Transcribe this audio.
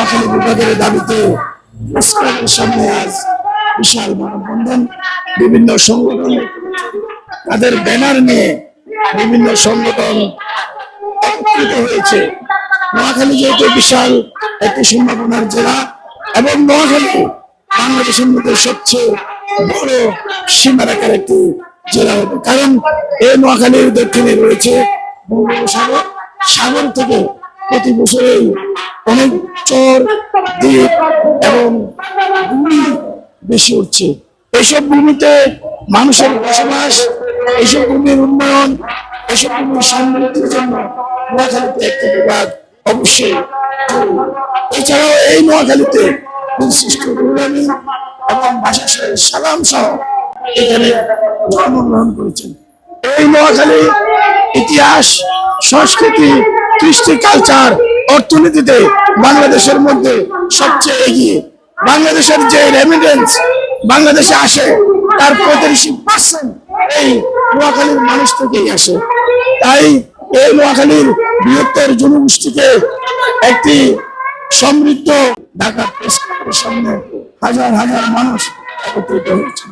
নোয়াখালী বিভাগের দাবিতে সামনে আজ বিশাল মানববন্ধন। বিভিন্ন সংগঠন তাদের ব্যানার নিয়ে বিভিন্ন সংগঠন একত্রিত হয়েছে। নোয়াখালী যেহেতু বিশাল একটি সম্ভাবনার জেলা এবং নোয়াখালী বাংলাদেশের মধ্যে সবচেয়ে বড় সীমারেখার একটি জেলা হবে। কারণ এই নোয়াখালীর দক্ষিণে রয়েছে বঙ্গোপসাগর। সাগর থেকে প্রতি বছরেই অনেক চর দ্বীপ এবং বেশি উঠছে। এইসব ভূমিতে মানুষের বসবাস এইসব ভূমির উন্নয়ন এইসব ভূমির সমৃদ্ধির জন্য নোয়াখালীতে একটি বিভাগ অবশ্যই এছাড়াও এই নোয়াখালীতে বিশিষ্ট রুরানি এবং ভাষা সালাম সহ এখানে জন্মগ্রহণ করেছেন। এই নোয়াখালী ইতিহাস, সংস্কৃতি, কৃষ্টি কালচার অর্থনীতিতে বাংলাদেশের মধ্যে সবচেয়ে এগিয়ে। বাংলাদেশের যে রেমিডেন্স বাংলাদেশে আসে, তার পঁয়তাল্লিশ পার্সেন্ট এই নোয়াখালীর মানুষ থেকেই আসে। তাই এই নোয়াখালীর বৃহত্তর জনগোষ্ঠীকে একটি সমৃদ্ধ ঢাকা সামনে হাজার হাজার মানুষ একত্রিত হয়েছে।